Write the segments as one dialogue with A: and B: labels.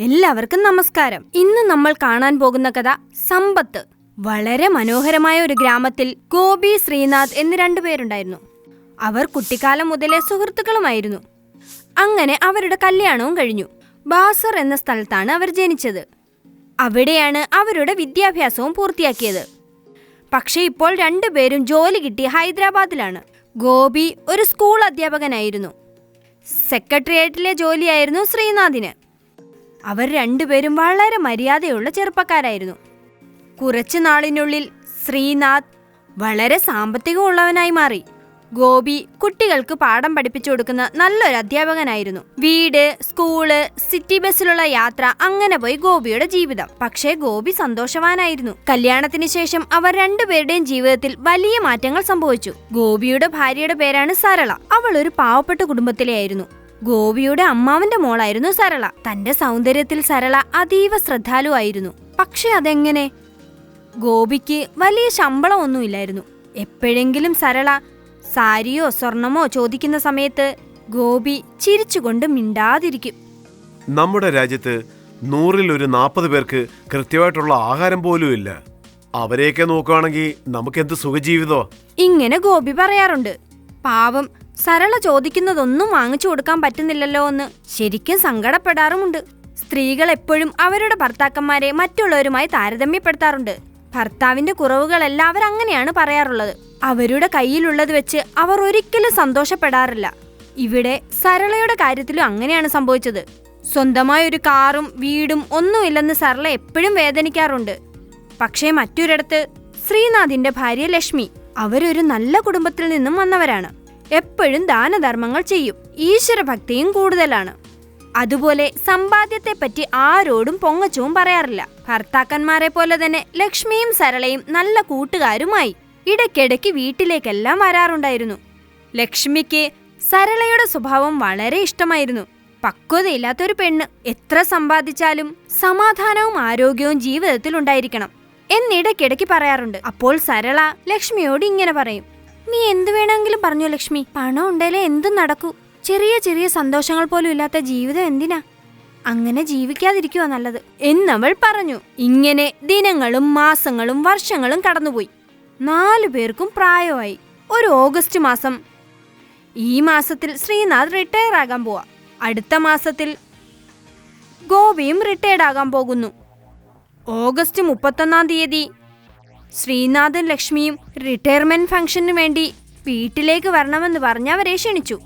A: എല്ലാവർക്കും നമസ്കാരം. ഇന്ന് നമ്മൾ കാണാൻ പോകുന്ന കഥ സമ്പത്ത്. വളരെ മനോഹരമായ ഒരു ഗ്രാമത്തിൽ ഗോപി ശ്രീനാഥ് എന്ന് രണ്ടുപേരുണ്ടായിരുന്നു അവർ കുട്ടിക്കാലം മുതലേ സുഹൃത്തുക്കളുമായിരുന്നു. അങ്ങനെ അവരുടെ കല്യാണവും കഴിഞ്ഞു. ബാസർ എന്ന സ്ഥലത്താണ് അവർ ജനിച്ചത്. അവിടെയാണ് അവരുടെ വിദ്യാഭ്യാസവും പൂർത്തിയാക്കിയത്. പക്ഷേ ഇപ്പോൾ രണ്ടുപേരും ജോലി കിട്ടി ഹൈദരാബാദിലാണ്. ഗോപി ഒരു സ്കൂൾ അധ്യാപകനായിരുന്നു. സെക്രട്ടേറിയറ്റിലെ ജോലിയായിരുന്നു ശ്രീനാഥിന്. അവർ രണ്ടുപേരും വളരെ മര്യാദയുള്ള ചെറുപ്പക്കാരായിരുന്നു. കുറച്ചു നാളിനുള്ളിൽ ശ്രീനാഥ് വളരെ സാമ്പത്തികമുള്ളവനായി മാറി. ഗോപി കുട്ടികൾക്ക് പാഠം പഠിപ്പിച്ചു കൊടുക്കുന്ന നല്ലൊരു അധ്യാപകനായിരുന്നു. വീട് സ്കൂൾ സിറ്റി ബസ്സിലുള്ള യാത്ര അങ്ങനെ പോയി ഗോപിയുടെ ജീവിതം. പക്ഷേ ഗോപി സന്തോഷവാനായിരുന്നു. കല്യാണത്തിന് ശേഷം അവർ രണ്ടുപേരുടെയും ജീവിതത്തിൽ വലിയ മാറ്റങ്ങൾ സംഭവിച്ചു. ഗോപിയുടെ ഭാര്യയുടെ പേരാണ് സരള. അവൾ ഒരു പാവപ്പെട്ട കുടുംബത്തിലെ ആയിരുന്നു ഗോപിയുടെ അമ്മാവന്റെ മോളായിരുന്നു സരള. തന്റെ സൗന്ദര്യത്തിൽ സരള അതീവ ശ്രദ്ധാലുവായിരുന്നു. പക്ഷെ അതെങ്ങനെ? ഗോപിക്ക് വലിയ ശമ്പളമൊന്നുമില്ലായിരുന്നു എപ്പോഴെങ്കിലും സരള സാരിയോ സ്വർണമോ ചോദിക്കുന്ന സമയത്ത് ഗോപി ചിരിച്ചുകൊണ്ട് മിണ്ടാതിരിക്കും.
B: നമ്മുടെ രാജ്യത്ത് നൂറിൽ ഒരു നാൽപ്പത് പേർക്ക് കൃത്യമായിട്ടുള്ള ആഹാരം പോലും ഇല്ല. അവരെയൊക്കെ നോക്കുകയാണെങ്കിൽ നമുക്ക് എന്ത് സുഖജീവിതോ
A: ഇങ്ങനെ ഗോപി പറയാറുണ്ട്. പാവം സരള ചോദിക്കുന്നതൊന്നും വാങ്ങിച്ചു കൊടുക്കാൻ പറ്റുന്നില്ലല്ലോ എന്ന് ശരിക്കും സങ്കടപ്പെടാറുമുണ്ട്. സ്ത്രീകൾ എപ്പോഴും അവരുടെ ഭർത്താക്കന്മാരെ മറ്റുള്ളവരുമായി താരതമ്യപ്പെടുത്താറുണ്ട്. ഭർത്താവിന്റെ കുറവുകളെല്ലാം അവരങ്ങനെയാണ് പറയാറുള്ളത്. അവരുടെ കയ്യിലുള്ളത് വെച്ച് അവർ ഒരിക്കലും സന്തോഷപ്പെടാറില്ല. ഇവിടെ സരളയുടെ കാര്യത്തിലും അങ്ങനെയാണ് സംഭവിച്ചത്. സ്വന്തമായ ഒരു കാറും വീടും ഒന്നുമില്ലെന്ന് സരള എപ്പോഴും വേദനിക്കാറുണ്ട്. പക്ഷേ മറ്റൊരിടത്ത് ശ്രീനാഥിന്റെ ഭാര്യ ലക്ഷ്മി അവരൊരു നല്ല കുടുംബത്തിൽ നിന്നും വന്നവരാണ്. എപ്പോഴും ദാനധർമ്മങ്ങൾ ചെയ്യും. ഈശ്വരഭക്തിയും കൂടുതലാണ്. അതുപോലെ സമ്പാദ്യത്തെപ്പറ്റി ആരോടും പൊങ്ങച്ചവും പറയാറില്ല. ഭർത്താക്കന്മാരെ പോലെ തന്നെ ലക്ഷ്മിയും സരളയും നല്ല കൂട്ടുകാരുമായി ഇടയ്ക്കിടയ്ക്ക് വീട്ടിലേക്കെല്ലാം വരാറുണ്ടായിരുന്നു. ലക്ഷ്മിക്ക് സരളയുടെ സ്വഭാവം വളരെ ഇഷ്ടമായിരുന്നു. പക്വതയില്ലാത്തൊരു പെണ്ണ് എത്ര സമ്പാദിച്ചാലും സമാധാനവും ആരോഗ്യവും ജീവിതത്തിൽ ഉണ്ടായിരിക്കണം എന്നിടയ്ക്കിടയ്ക്ക് പറയാറുണ്ട്. അപ്പോൾ സരള ലക്ഷ്മിയോട് ഇങ്ങനെ പറയും. നീ എന്തു വേണമെങ്കിലും പറഞ്ഞു ലക്ഷ്മി. പണം ഉണ്ടേലേ എന്തും നടക്കൂ? ചെറിയ ചെറിയ സന്തോഷങ്ങൾ പോലും ഇല്ലാത്ത ജീവിതം എന്തിനാ? അങ്ങനെ ജീവിക്കാതിരിക്കുക നല്ലത്. എന്നവൾ പറഞ്ഞു. ഇങ്ങനെ ദിനങ്ങളും മാസങ്ങളും വർഷങ്ങളും കടന്നുപോയി. നാലു പേർക്കും പ്രായമായി. ഒരു ഓഗസ്റ്റ് മാസം. ഈ മാസത്തിൽ ശ്രീനാഥ് റിട്ടയർ ആകാൻ പോവാ. അടുത്ത മാസത്തിൽ ഗോപിയും റിട്ടയർഡ് ആകാൻ പോകുന്നു. ഓഗസ്റ്റ് മുപ്പത്തൊന്നാം തീയതി ശ്രീനാഥും ലക്ഷ്മിയും റിട്ടയർമെന്റ് ഫംഗ്ഷന് വേണ്ടി വീട്ടിലേക്ക് വരണമെന്ന് പറഞ്ഞ് അവരെ ക്ഷണിച്ചു.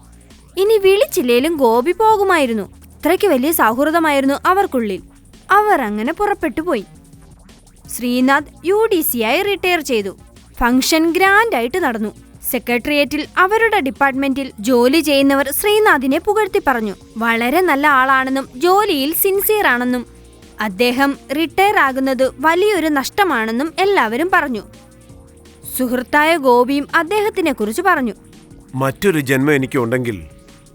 A: ഇനി വിളിച്ചില്ലേലും ഗോപി പോകുമായിരുന്നു. അത്രയ്ക്ക് വലിയ സൗഹൃദമായിരുന്നു അവർക്കുള്ളിൽ. അവർ അങ്ങനെ പുറപ്പെട്ടു പോയി. ശ്രീനാഥ് യു ഡി സി ആയി റിട്ടയർ ചെയ്തു. ഫംഗ്ഷൻ ഗ്രാൻഡായിട്ട് നടന്നു. സെക്രട്ടേറിയറ്റിൽ അവരുടെ ഡിപ്പാർട്ട്മെന്റിൽ ജോലി ചെയ്യുന്നവർ ശ്രീനാഥിനെ പുകഴ്ത്തി പറഞ്ഞു. വളരെ നല്ല ആളാണെന്നും ജോലിയിൽ സിൻസിയർ ആണെന്നും അദ്ദേഹം റിട്ടയർ ആകുന്നത് വലിയൊരു നഷ്ടമാണെന്നും എല്ലാവരും പറഞ്ഞു. സുഹൃത്തായ ഗോപിയും അദ്ദേഹത്തിനെ കുറിച്ച് പറഞ്ഞു.
B: മറ്റൊരു ജന്മം എനിക്ക് ഉണ്ടെങ്കിൽ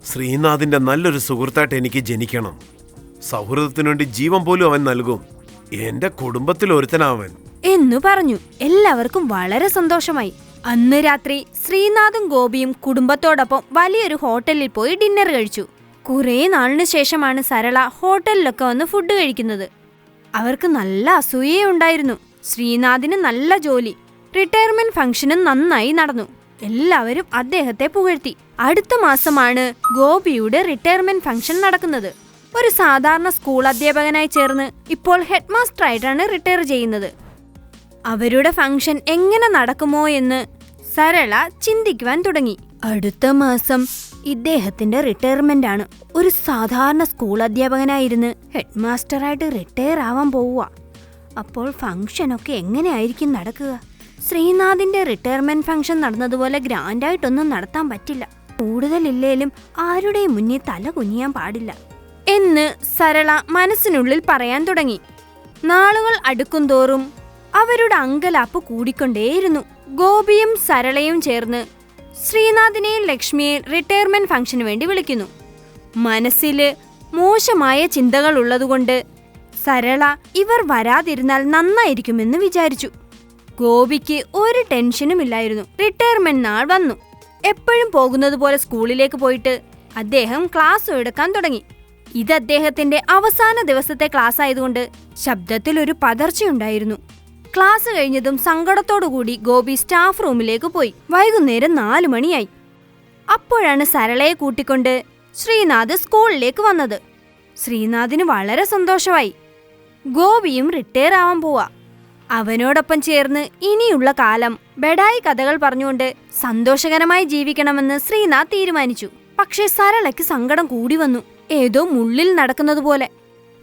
B: ശ്രീനാഥിന്റെ നല്ലൊരു സുഹൃത്തായിട്ട് എനിക്ക് ജനിക്കണം. സൗഹൃദത്തിനു വേണ്ടി ജീവൻ പോലും അവൻ നൽകും. എന്റെ കുടുംബത്തിൽ ഒരുത്തനാവൻ.
A: എന്നു പറഞ്ഞു. എല്ലാവർക്കും വളരെ സന്തോഷമായി. അന്ന് രാത്രി ശ്രീനാഥും ഗോപിയും കുടുംബത്തോടൊപ്പം വലിയൊരു ഹോട്ടലിൽ പോയി ഡിന്നർ കഴിച്ചു. കുറേ നാളിന് ശേഷമാണ് സരള ഹോട്ടലിലൊക്കെ വന്ന് ഫുഡ് കഴിക്കുന്നത്. അവർക്ക് നല്ല അസൂയയുണ്ടായിരുന്നു ശ്രീനാഥിന് നല്ല ജോലി. റിട്ടയർമെന്റ് ഫംഗ്ഷനും നന്നായി നടന്നു. എല്ലാവരും അദ്ദേഹത്തെ പുകഴ്ത്തി. അടുത്ത മാസമാണ് ഗോപിയുടെ റിട്ടയർമെന്റ് ഫംഗ്ഷൻ നടക്കുന്നത്. ഒരു സാധാരണ സ്കൂൾ അധ്യാപകനായി ചേർന്ന് ഇപ്പോൾ ഹെഡ് മാസ്റ്റർ ആയിട്ടാണ് റിട്ടയർ ചെയ്യുന്നത്. അവരുടെ ഫംഗ്ഷൻ എങ്ങനെ നടക്കുമോ എന്ന് സരള ചിന്തിക്കുവാൻ തുടങ്ങി. അടുത്ത മാസം ഇദ്ദേഹത്തിന്റെ റിട്ടയർമെന്റ് ആണ്. ഒരു സാധാരണ സ്കൂൾ അധ്യാപകനായിരുന്ന് ഹെഡ് മാസ്റ്ററായിട്ട് റിട്ടയർ ആവാൻ പോവുക അപ്പോൾ ഫംഗ്ഷനൊക്കെ എങ്ങനെയായിരിക്കും നടക്കുക? ശ്രീനാഥിന്റെ റിട്ടയർമെന്റ് ഫംഗ്ഷൻ നടന്നതുപോലെ ഗ്രാൻഡായിട്ടൊന്നും നടത്താൻ പറ്റില്ല. കൂടുതലില്ലേലും ആരുടെയും മുന്നിൽ തല കുനിയാൻ പാടില്ല. എന്ന് സരള മനസ്സിനുള്ളിൽ പറയാൻ തുടങ്ങി. നാളുകൾ അടുക്കും തോറും അവരുടെ അങ്കലാപ്പ് കൂടിക്കൊണ്ടേയിരുന്നു. ഗോപിയും സരളയും ചേർന്ന് ശ്രീനാഥിനെയും ലക്ഷ്മിയെ റിട്ടയർമെന്റ് ഫംഗ്ഷന് വേണ്ടി വിളിക്കുന്നു. മനസ്സിൽ മോശമായ ചിന്തകൾ ഉള്ളതുകൊണ്ട് സരള ഇവർ വരാതിരുന്നാൽ നന്നായിരിക്കുമെന്ന് വിചാരിച്ചു. ഗോപിക്ക് ഒരു ടെൻഷനും ഇല്ലായിരുന്നു. റിട്ടയർമെന്റ് നാൾ വന്നു. എപ്പോഴും പോകുന്നത് പോലെ സ്കൂളിലേക്ക് പോയിട്ട് അദ്ദേഹം ക്ലാസ് എടുക്കാൻ തുടങ്ങി. ഇത് അദ്ദേഹത്തിന്റെ അവസാന ദിവസത്തെ ക്ലാസ് ആയതുകൊണ്ട് ശബ്ദത്തിൽ ഒരു പതർച്ചയുണ്ടായിരുന്നു. ക്ലാസ് കഴിഞ്ഞതും സങ്കടത്തോടുകൂടി ഗോപി സ്റ്റാഫ് റൂമിലേക്ക് പോയി. വൈകുന്നേരം നാലു മണിയായി. അപ്പോഴാണ് സരളയെ കൂട്ടിക്കൊണ്ട് ശ്രീനാഥ് സ്കൂളിലേക്ക് വന്നത്. ശ്രീനാഥിന് വളരെ സന്തോഷമായി. ഗോപിയും റിട്ടയർ ആവാൻ പോവാ. അവനോടൊപ്പം ചേർന്ന് ഇനിയുള്ള കാലം ബെഡായി കഥകൾ പറഞ്ഞുകൊണ്ട് സന്തോഷകരമായി ജീവിക്കണമെന്ന് ശ്രീനാഥ് തീരുമാനിച്ചു. പക്ഷേ സരളയ്ക്ക് സങ്കടം കൂടി വന്നു. ഏതോ മുള്ളിൽ നടക്കുന്നത് പോലെ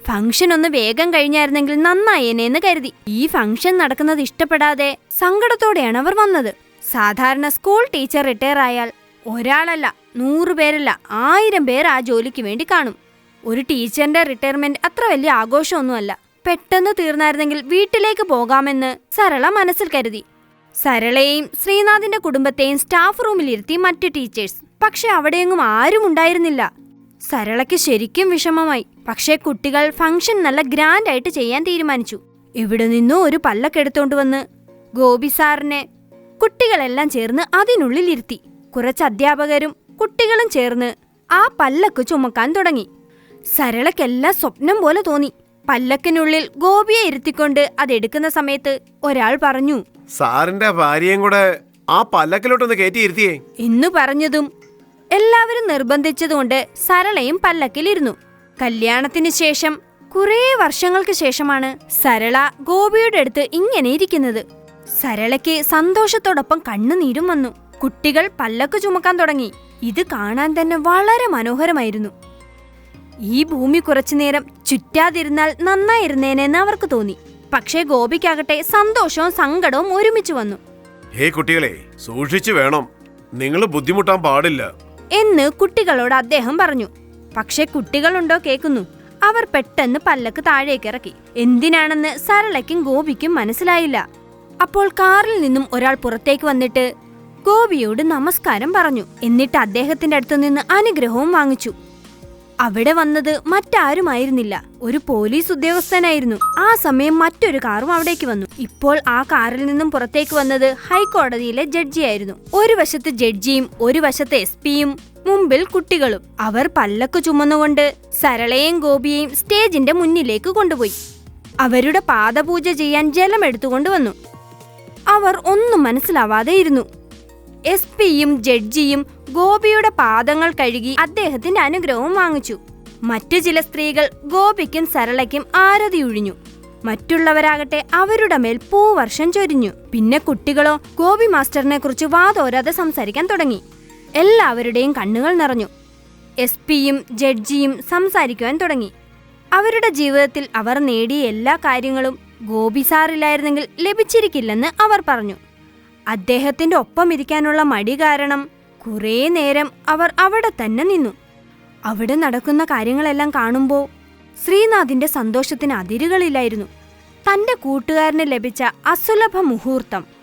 A: ഫംഗ്ഷൻ ഒന്ന് വേഗം കഴിഞ്ഞായിരുന്നെങ്കിൽ നന്നായേനെ എന്ന് കരുതി. ഈ ഫംഗ്ഷൻ നടക്കുന്നത് ഇഷ്ടപ്പെടാതെ സങ്കടത്തോടെയാണ് അവർ വന്നത്. സാധാരണ സ്കൂൾ ടീച്ചർ റിട്ടയർ ആയാൽ ഒരാളല്ല നൂറുപേരല്ല ആയിരം പേർ ആ ജോലിക്ക് വേണ്ടി കാണും. ഒരു ടീച്ചറിന്റെ റിട്ടയർമെന്റ് അത്ര വലിയ ആഘോഷമൊന്നുമല്ല. പെട്ടെന്ന് തീർന്നായിരുന്നെങ്കിൽ വീട്ടിലേക്ക് പോകാമെന്ന് സരള മനസ്സിൽ കരുതി. സരളയെയും ശ്രീനാഥിന്റെ കുടുംബത്തെയും സ്റ്റാഫ് റൂമിലിരുത്തി മറ്റ് ടീച്ചേഴ്സ്. പക്ഷെ അവിടെയെങ്ങും ആരും ഉണ്ടായിരുന്നില്ല സരളയ്ക്ക് ശരിക്കും വിഷമമായി. പക്ഷേ കുട്ടികൾ ഫംഗ്ഷൻ നല്ല ഗ്രാൻഡ് ആയിട്ട് ചെയ്യാൻ തീരുമാനിച്ചു. ഇവിടെ നിന്നും ഒരു പല്ലക്കെടുത്തോണ്ട് വന്ന് ഗോപി സാറിനെ കുട്ടികളെല്ലാം ചേർന്ന് അതിനുള്ളിൽ ഇരുത്തി. കുറച്ച് അധ്യാപകരും കുട്ടികളും ചേർന്ന് ആ പല്ലക്ക് ചുമക്കാൻ തുടങ്ങി. സരളയ്ക്കെല്ലാം സ്വപ്നം പോലെ തോന്നി. പല്ലക്കിനുള്ളിൽ ഗോപിയെ ഇരുത്തിക്കൊണ്ട് അതെടുക്കുന്ന സമയത്ത് ഒരാൾ പറഞ്ഞു
B: സാറിന്റെ ഭാര്യയും കൂടെ ആ പല്ലക്കിലോട്ടൊന്ന് കയറ്റിയിരുത്തിയേ
A: എന്നു പറഞ്ഞതും എല്ലാവരും നിർബന്ധിച്ചതുകൊണ്ട് സരളയും പല്ലക്കിലിരുന്നു. കല്യാണത്തിന് ശേഷം കുറേ വർഷങ്ങൾക്ക് ശേഷമാണ് സരള ഗോപിയുടെ അടുത്ത് ഇങ്ങനെ ഇരിക്കുന്നത്. സരളയ്ക്ക് സന്തോഷത്തോടൊപ്പം കണ്ണുനീരും വന്നു. കുട്ടികൾ പല്ലക്ക് ചുമക്കാൻ തുടങ്ങി. ഇത് കാണാൻ തന്നെ വളരെ മനോഹരമായിരുന്നു. ഈ ഭൂമി കുറച്ചുനേരം ചുറ്റാതിരുന്നാൽ നന്നായിരുന്നേനെന്ന് അവർക്ക് തോന്നി. പക്ഷേ ഗോപിക്കാകട്ടെ സന്തോഷവും സങ്കടവും ഒരുമിച്ച് വന്നു.
B: ഹേ കുട്ടികളെ സൂക്ഷിച്ചു വേണം. നിങ്ങൾ ബുദ്ധിമുട്ടാൻ പാടില്ല.
A: എന്ന് കുട്ടികളോട് അദ്ദേഹം പറഞ്ഞു. പക്ഷെ കുട്ടികളുണ്ടോ കേൾക്കുന്നു. അവർ പെട്ടെന്ന് പല്ലക്ക് താഴേക്ക് ഇറക്കി. എന്തിനാണെന്ന് സരളയ്ക്കും ഗോപിക്കും മനസ്സിലായില്ല. അപ്പോൾ കാറിൽ നിന്നും ഒരാൾ പുറത്തേക്ക് വന്നിട്ട് ഗോപിയോട് നമസ്കാരം പറഞ്ഞു. എന്നിട്ട് അദ്ദേഹത്തിന്റെ അടുത്തു നിന്ന് അനുഗ്രഹവും വാങ്ങിച്ചു. അവിടെ വന്നത് മറ്റാരുമായിരുന്നില്ല. ഒരു പോലീസ് ഉദ്യോഗസ്ഥനായിരുന്നു. ആ സമയം മറ്റൊരു കാറും അവിടേക്ക് വന്നു. ഇപ്പോൾ ആ കാറിൽ നിന്നും പുറത്തേക്ക് വന്നത് ഹൈക്കോടതിയിലെ ജഡ്ജിയായിരുന്നു. ഒരു വശത്ത് ജഡ്ജിയും ഒരു വശത്ത് എസ് പിയും മുമ്പിൽ കുട്ടികളും അവർ പല്ലക്ക് ചുമന്നുകൊണ്ട് സരളയും ഗോപിയെയും സ്റ്റേജിന്റെ മുന്നിലേക്ക് കൊണ്ടുപോയി. അവരുടെ പാദപൂജ ചെയ്യാൻ ജലം എടുത്തുകൊണ്ടുവന്നു അവർ ഒന്നും മനസ്സിലാവാതെ ഇരുന്നു. എസ് പിയും ജഡ്ജിയും ഗോപിയുടെ പാദങ്ങൾ കഴുകി അദ്ദേഹത്തിന്റെ അനുഗ്രഹവും വാങ്ങിച്ചു. മറ്റു ചില സ്ത്രീകൾ ഗോപിക്കും സരളയ്ക്കും ആരതിയൊഴിഞ്ഞു മറ്റുള്ളവരാകട്ടെ അവരുടെ മേൽ പൂവർഷം ചൊരിഞ്ഞു. പിന്നെ കുട്ടികളോ ഗോപി മാസ്റ്ററിനെ കുറിച്ച് വാതോരാതെ സംസാരിക്കാൻ തുടങ്ങി. എല്ലാവരുടെയും കണ്ണുകൾ നിറഞ്ഞു. എസ് പിയും ജഡ്ജിയും സംസാരിക്കുവാൻ തുടങ്ങി. അവരുടെ ജീവിതത്തിൽ അവർ നേടിയ എല്ലാ കാര്യങ്ങളും ഗോപി സാറില്ലായിരുന്നെങ്കിൽ ലഭിച്ചിരിക്കില്ലെന്ന് അവർ പറഞ്ഞു. അദ്ദേഹത്തിന്റെ ഒപ്പം ഇരിക്കാനുള്ള മടി കാരണം കുറേ നേരം അവർ അവിടെ തന്നെ നിന്നു. അവിടെ നടക്കുന്ന കാര്യങ്ങളെല്ലാം കാണുമ്പോൾ ശ്രീനാഥിന്റെ സന്തോഷത്തിന് അതിരുകളില്ലായിരുന്നു. തന്റെ കൂട്ടുകാരന് ലഭിച്ച അസുലഭ മുഹൂർത്തം.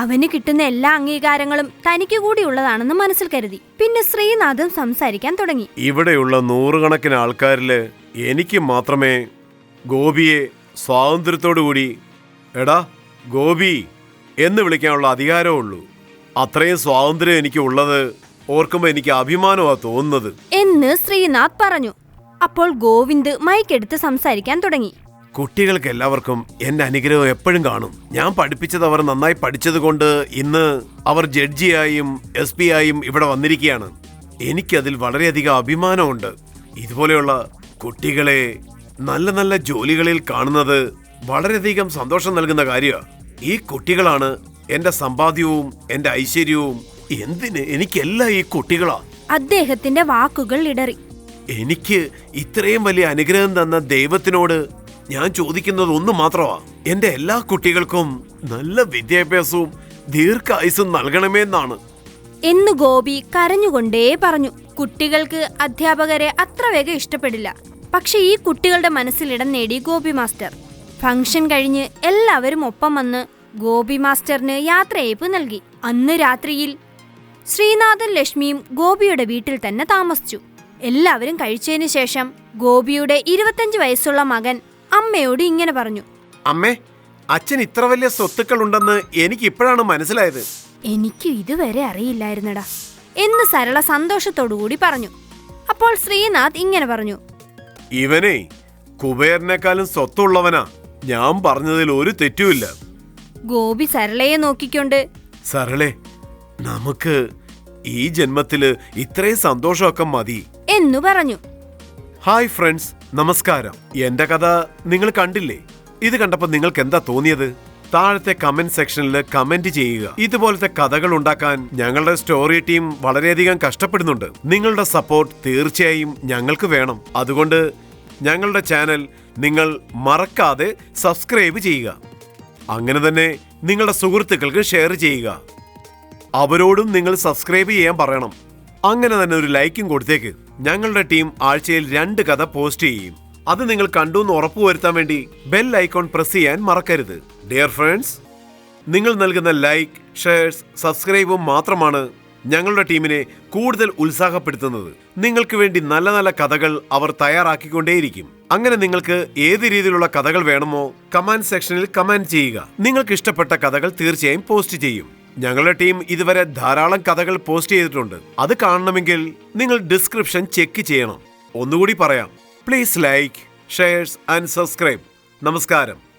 A: അവന് കിട്ടുന്ന എല്ലാ അംഗീകാരങ്ങളും തനിക്ക് കൂടിയുള്ളതാണെന്ന് മനസ്സിൽ കരുതി. പിന്നെ ശ്രീനാഥും സംസാരിക്കാൻ തുടങ്ങി.
B: ഇവിടെയുള്ള നൂറുകണക്കിന് ആൾക്കാരിൽ എനിക്ക് മാത്രമേ ഗോപിയെ സ്വാതന്ത്ര്യത്തോടു കൂടി എടാ ഗോപി എന്ന് വിളിക്കാനുള്ള അധികാരമുള്ളൂ അത്രയും സ്വാതന്ത്ര്യം എനിക്ക് ഉള്ളത് ഓർക്കുമ്പോൾ എനിക്ക് അഭിമാനമാ തോന്നുന്നത്.
A: എന്ന് ശ്രീനാഥ് പറഞ്ഞു. അപ്പോൾ ഗോവിന്ദ് മൈക്കെടുത്ത് സംസാരിക്കാൻ തുടങ്ങി.
B: കുട്ടികൾക്ക് എല്ലാവർക്കും എന്റെ അനുഗ്രഹം എപ്പോഴും കാണും. ഞാൻ പഠിപ്പിച്ചത് അവർ നന്നായി പഠിച്ചതുകൊണ്ട് ഇന്ന് അവർ ജഡ്ജിയായും എസ് പി ആയും ഇവിടെ വന്നിരിക്കുകയാണ്. എനിക്കതിൽ വളരെയധികം അഭിമാനമുണ്ട്. ഇതുപോലെയുള്ള കുട്ടികളെ നല്ല നല്ല ജോലികളിൽ കാണുന്നത് വളരെയധികം സന്തോഷം നൽകുന്ന കാര്യമാണ് ഈ കുട്ടികളാണ് എന്റെ സമ്പാദ്യവും എന്റെ ഐശ്വര്യവും. എന്തിന് എനിക്കെല്ലാം ഈ കുട്ടികളാ?
A: അദ്ദേഹത്തിന്റെ വാക്കുകൾ ഇടറി.
B: എനിക്ക് ഇത്രയും വലിയ അനുഗ്രഹം തന്ന ദൈവത്തിനോട് ഞാൻ ചോദിക്കുന്നത് ഒന്ന് മാത്രമാ. എന്റെ എല്ലാ കുട്ടികൾക്കും നല്ല വിദ്യാഭ്യാസവും ദീർഘായുസും നൽകണമെന്നാണ്.
A: എന്ന് ഗോപി കരഞ്ഞുകൊണ്ടേ പറഞ്ഞു. കുട്ടികൾക്ക് അധ്യാപകരെ അത്ര വേഗം ഇഷ്ടപ്പെടില്ല. പക്ഷെ ഈ കുട്ടികളുടെ മനസ്സിൽ ഇടം നേടി ഗോപി മാസ്റ്റർ. ഫംഗ്ഷൻ കഴിഞ്ഞ് എല്ലാവരും ഒപ്പം വന്ന് ഗോപി മാസ്റ്ററിന് യാത്രയയപ്പ് നൽകി. അന്ന് രാത്രിയിൽ ശ്രീനാഥൻ ലക്ഷ്മിയും ഗോപിയുടെ വീട്ടിൽ തന്നെ താമസിച്ചു. എല്ലാവരും കഴിച്ചതിന് ശേഷം ഗോപിയുടെ ഇരുപത്തഞ്ച് വയസ്സുള്ള മകൻ അമ്മയോട് ഇങ്ങനെ പറഞ്ഞു.
B: അമ്മേ അച്ഛൻ ഇത്ര വലിയ സ്വത്തുക്കൾ ഉണ്ടെന്ന് എനിക്ക് ഇപ്പോഴാണ് മനസ്സിലായത്.
A: എനിക്ക് ഇതുവരെ അറിയില്ലായിരുന്നടാ. എന്ന് സരള സന്തോഷത്തോടുകൂടി പറഞ്ഞു. അപ്പോൾ ശ്രീനാഥ് ഇങ്ങനെ പറഞ്ഞു.
B: ഇവനെ കുബേരനേക്കാളും സ്വത്തുള്ളവനാ. ഞാൻ പറഞ്ഞതിൽ ഒരു തെറ്റുമില്ല.
A: ഗോപി സരളയെ നോക്കിക്കൊണ്ട്.
B: സരളെ നമുക്ക് ഈ ജന്മത്തിൽ ഇത്രയും സന്തോഷമൊക്കെ മതി.
A: എന്നു പറഞ്ഞു.
B: Hi friends. നമസ്കാരം. എന്റെ കഥ നിങ്ങൾ കണ്ടില്ലേ? ഇത് കണ്ടപ്പോൾ നിങ്ങൾക്ക് എന്താ തോന്നിയത്? താഴത്തെ കമന്റ് സെക്ഷനിൽ കമന്റ് ചെയ്യുക. ഇതുപോലത്തെ കഥകൾ ഉണ്ടാക്കാൻ ഞങ്ങളുടെ സ്റ്റോറി ടീം വളരെയധികം കഷ്ടപ്പെടുന്നുണ്ട്. നിങ്ങളുടെ സപ്പോർട്ട് തീർച്ചയായും ഞങ്ങൾക്ക് വേണം. അതുകൊണ്ട് ഞങ്ങളുടെ ചാനൽ നിങ്ങൾ മറക്കാതെ സബ്സ്ക്രൈബ് ചെയ്യുക. അങ്ങനെ തന്നെ നിങ്ങളുടെ സുഹൃത്തുക്കൾക്ക് ഷെയർ ചെയ്യുക. അവരോടും നിങ്ങൾ സബ്സ്ക്രൈബ് ചെയ്യാൻ പറയണം. അങ്ങനെ തന്നെ ഒരു ലൈക്കും കൊടുത്തേക്ക്. ഞങ്ങളുടെ ടീം ആഴ്ചയിൽ രണ്ട് കഥ പോസ്റ്റ് ചെയ്യും. അത് നിങ്ങൾ കണ്ടു എന്ന് ഉറപ്പുവരുത്താൻ വേണ്ടി ബെൽ ഐക്കോൺ പ്രസ് ചെയ്യാൻ മറക്കരുത്. ഡിയർ ഫ്രണ്ട്സ് നിങ്ങൾ നൽകുന്ന ലൈക്ക് ഷെയർസ് സബ്സ്ക്രൈബും മാത്രമാണ് ഞങ്ങളുടെ ടീമിനെ കൂടുതൽ ഉത്സാഹപ്പെടുത്തുന്നത്. നിങ്ങൾക്ക് വേണ്ടി നല്ല നല്ല കഥകൾ അവർ തയ്യാറാക്കിക്കൊണ്ടേയിരിക്കും. അങ്ങനെ നിങ്ങൾക്ക് ഏത് രീതിയിലുള്ള കഥകൾ വേണമോ കമാൻഡ് സെക്ഷനിൽ കമാൻഡ് ചെയ്യുക. നിങ്ങൾക്ക് ഇഷ്ടപ്പെട്ട കഥകൾ തീർച്ചയായും പോസ്റ്റ് ചെയ്യും. ഞങ്ങളുടെ ടീം ഇതുവരെ ധാരാളം കഥകൾ പോസ്റ്റ് ചെയ്തിട്ടുണ്ട്. അത് കാണണമെങ്കിൽ നിങ്ങൾ ഡിസ്ക്രിപ്ഷൻ ചെക്ക് ചെയ്യണം. ഒന്നുകൂടി പറയാം. Please like shares and subscribe. നമസ്കാരം.